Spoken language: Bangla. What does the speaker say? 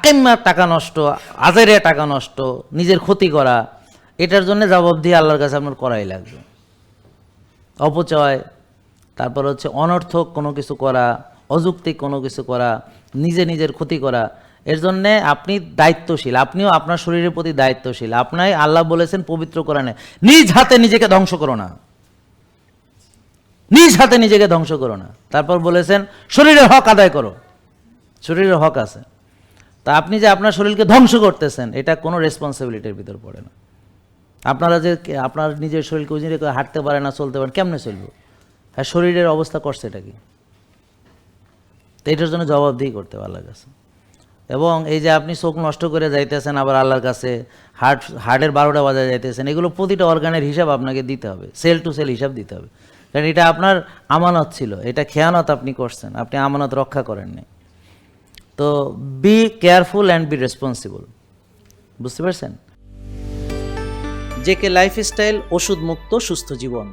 আক্কেম্মার টাকা নষ্ট, আজেরে টাকা নষ্ট, নিজের ক্ষতি করা, এটার জন্য জবাব দিয়ে আল্লাহর কাছে আপনার করাই লাগবে। অপচয়, তারপর হচ্ছে অনর্থক কোনো কিছু করা, অযৌক্তিক কোনো কিছু করা, নিজে নিজের ক্ষতি করা, এর জন্যে আপনি দায়িত্বশীল, আপনিও আপনার শরীরের প্রতি দায়িত্বশীল, আপনাই আল্লাহ বলেছেন পবিত্র কোরআনে, নিজ হাতে নিজেকে ধ্বংস করো না। নিজ হাতে নিজেকে ধ্বংস করো না। তারপর বলেছেন, শরীরের হক আদায় করো। শরীরের হক আছে। তা আপনি যে আপনার শরীরকে ধ্বংস করতেছেন, এটা কোনো রেসপন্সিবিলিটির ভিতর পড়ে না। আপনারা যে আপনার নিজের শরীরকে ওই জিনিস হাঁটতে পারে না, চলতে পারেন কেমনে চলবে? হ্যাঁ শরীরের অবস্থা করছে এটা কি? তো এটার জন্য জবাবদিহি করতে হবে আল্লাহর কাছে। এবং এই যে আপনি চোখ নষ্ট করে যাইতেছেন, আবার আল্লাহর কাছে হার্ট হার্টের বারোটা বাজায় যাইতেছেন, এগুলো প্রতিটা অর্গানের হিসাব আপনাকে দিতে হবে সেল টু সেল হিসাব দিতে হবে। কারণ এটা আপনার আমানত ছিল, এটা খেয়ানত আপনি করছেন, আপনি আমানত রক্ষা করেননি। তো be careful and be responsible বুঝতে পারছেন? জেকে লাইফস্টাইল ওষুধ মুক্ত সুস্থ জীবন।